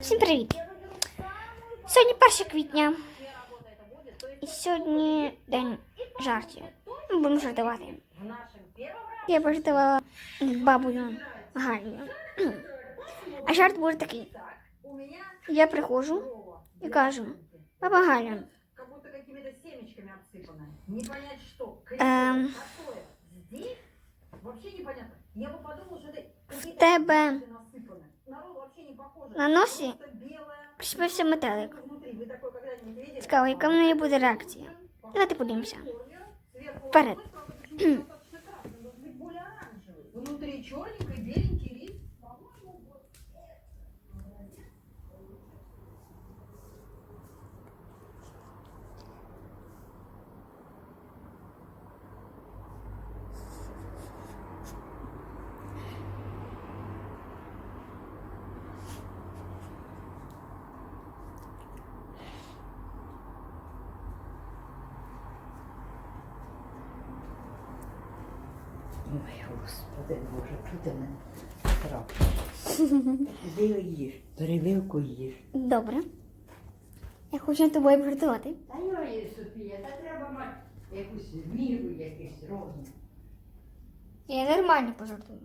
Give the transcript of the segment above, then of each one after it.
Всім привіт! Сьогодні 1 квітня. І сьогодні день жартів. Ми будемо жартувати. Я пожартувала з бабою Галею. А жарт буде такий. Я приходжу і кажу, баба Галя, Как будто какими-то семечками обсыпано. Не понять что. Эм. Какое? Здесь? Вообще непонятно. Я бы подумала, что это какие-то тебе на носі прищепився метелик. Цікаво, яка в неї буде реакція. Давайте подивимося. Вперед. Ой, господи Боже, що ти мене трапив? Іди їж, перевилку їж. Добре. Я хочу з тобою пожартувати. Та йої, Софія, та треба мати якусь міру, якийсь розум. Я нормально пожартую.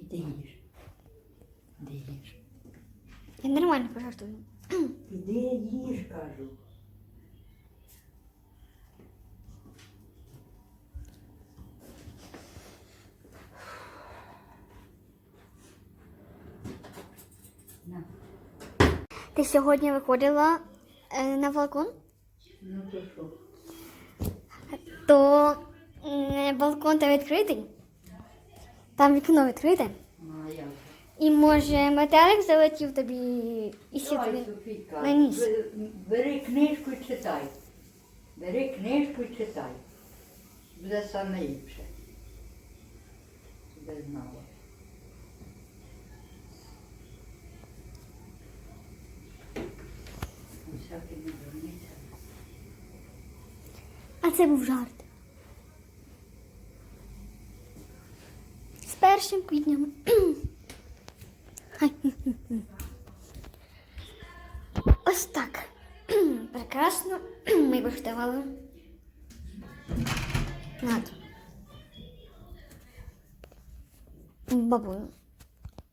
Іди їж. Іди їж. Я нормально пожартую. Іди їж, кажу. На. Ти сьогодні виходила е, на балкон? Ну то що? то м, балкон там відкритий. Там вікно відкрите. І може метелик залетів тобі і Давай. Софійка, на ніс. бе- бери книжку і читай. Бери книжку і читай. Буде саме ліпше. Тебе знала. Усякими дурницями. А це був жарт. З першим квітням. Ось так. Прекрасно. Влаштували над бабою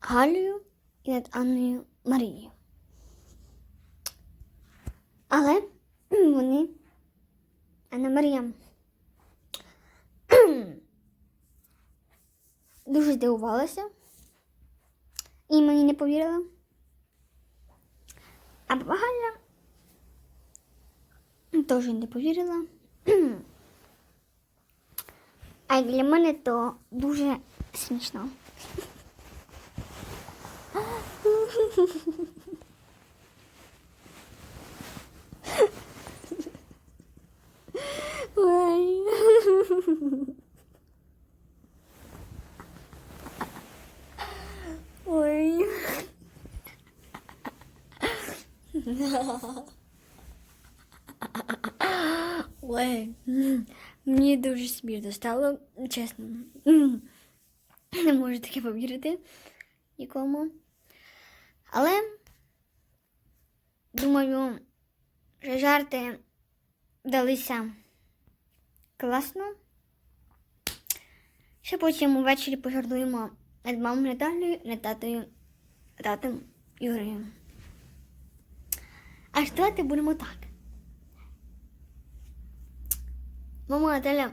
Галею і над Анною Марією. Але вони Анна Марія дуже здивувалася і мені не повірила. А Галя теж не повірила. А для мене то дуже смішно. Ой. Ой. Ой. Мені дуже смішно стало, чесно. Не можу таке повірити нікому. Але думаю, що жарти вдалися класно. Ще потім увечері пожартуємо над мамою Наталією, над татою, татом Юрієм. А жартувати будемо так. Мама Наталя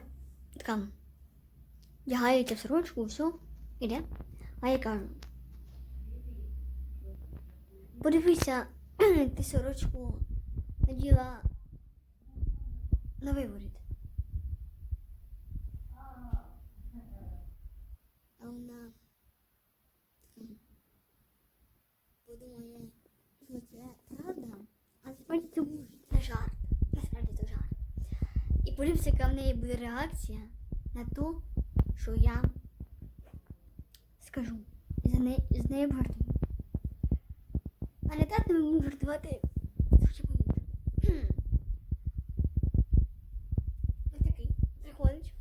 така вдягається в сорочку, все, іде. А я кажу. Подивися, ти сорочку наділа на виворіт. Подивимося, яка в неї буде реакція на те, що я скажу. І за неї, з нею жартую. А не так не можу жартувати. трохи по-іншому. Ось такий. Приходить.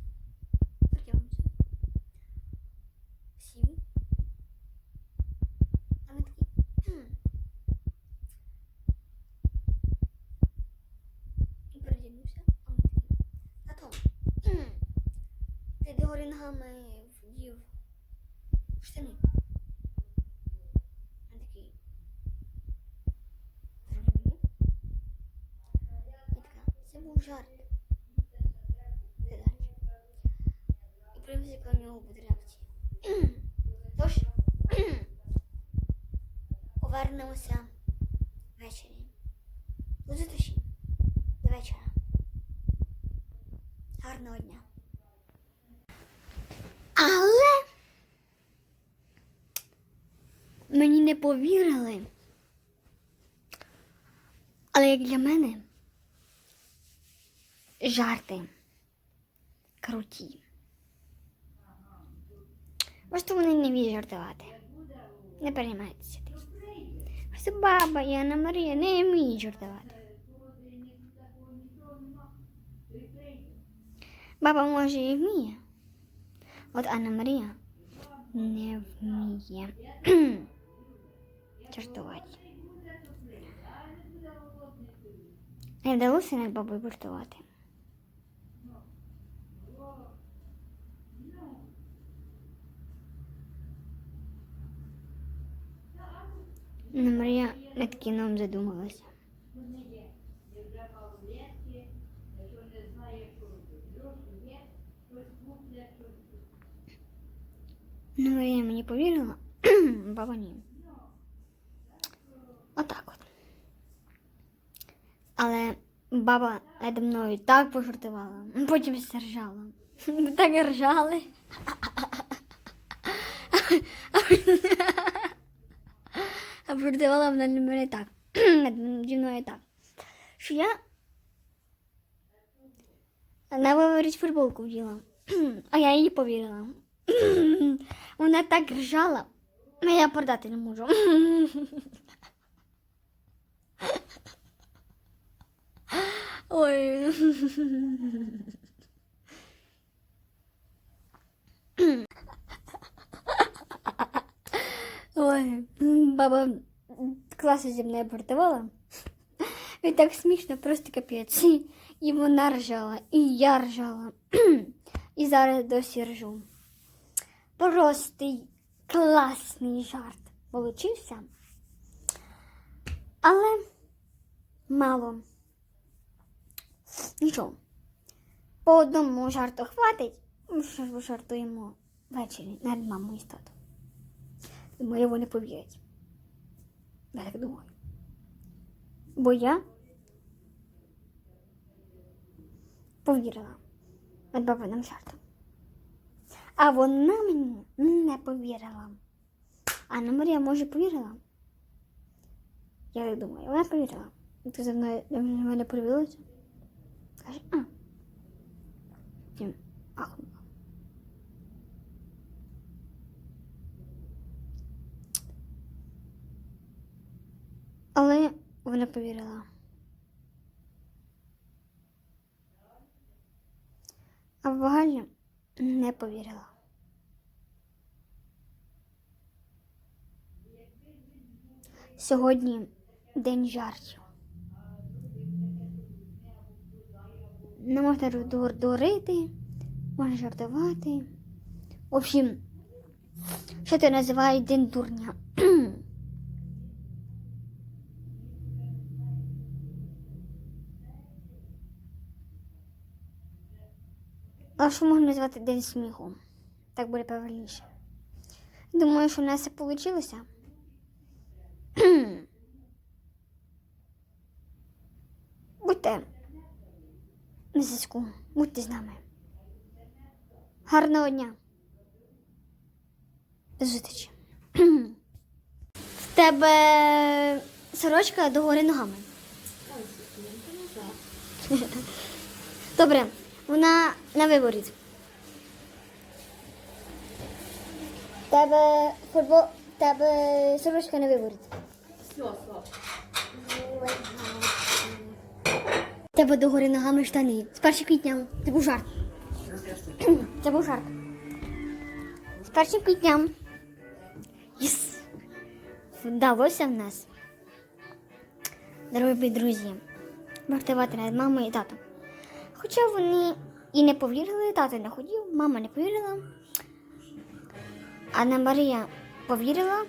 Затягується. Сів. А ми такі. «Хм». І передягнувся. А ми такі. Тато. «Хм, Ти догори ногами вдів штани. А такий. Це був жарт. І подивимося, яка в нього буде реакція. Тож, повернемося ввечері. До зустрічі. До вечора. Гарного дня. Але мені не повірили. Але як для мене жарти круті. Просто вони не вміють жартувати. Не переймайтеся тим. Ось баба Анна Марія не вміють жартувати. Баба може і вміє. От Анна Марія не вміє жартувати. Не вдалося як бабою жартувати. Анна Марія над кіном задумалася. Ну, Марія мені повірила, баба ні. Отак от. Але баба наді мною так пожартувала, потім все ржала. Ми Так ржали. А пожартувала вона на мене так. Наді мною так. Що я вона говорить футболку вділа. А я їй повірила. Вона так ржала, а я продати не можу. Ой. Ой, баба класно зі мною портувала. І так смішно, просто капець. І вона ржала, і я ржала. І зараз досі ржу. Просто класний жарт получився. Але мало. Нічого. По одному жарту хватить, ми жартуємо ввечері над мамою і татом. Думаю, вони повірять. Я так думаю. Бо я повірила над бабиним жартом. А вона мені не повірила. Анна Марія, може, повірила? Я так думаю, вона повірила. Ти за мною до мене подивилася? Каже, а. Потім ахнула. Але вона повірила. А в не повірила. Сьогодні день жартів. Не можна дурити, можна жартувати. В общем, що це називають день дурня. А що можна назвати день сміху? Так буде правильніше. Думаю, що у нас це вийшло. Будьте на зв'язку, будьте з нами. Гарного дня. Зустрічі. В тебе сорочка догори ногами. Добре, Вона на виворіт. В Тебе футбол, тебе сорочка на виворіт. Все, Слав. Тебе догори ногами штани. З 1 квітня. Це був жарт. Це був жарт. З 1 квітня. Єс. Вдалося в нас. Дорогі друзі. Вартувати над мамою і татом. Хоча вони і не повірили, тато не хотів, мама не повірила. Анна Марія повірила,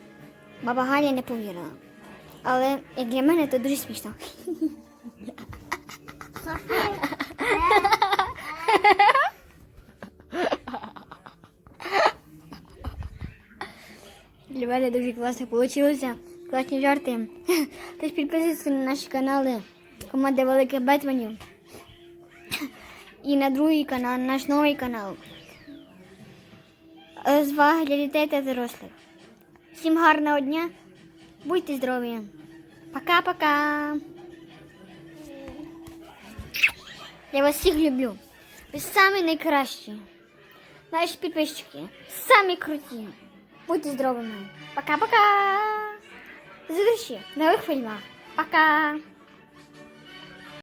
баба Галя не повірила. Але як для мене, то дуже смішно. Для мене дуже класно вийшло. Класні жарти. Тож підписуйтесь на наші канали команди Великих Бетменів. І на другий канал, наш новий канал. Розваги для дітей та дорослих. Всім гарного дня. Будьте здорові. Пока-пока. Я вас всіх люблю. Ви самі найкращі. Наші підписчики самі круті. Будьте здоровими. Пока-пока. В нових фільмах. Пока.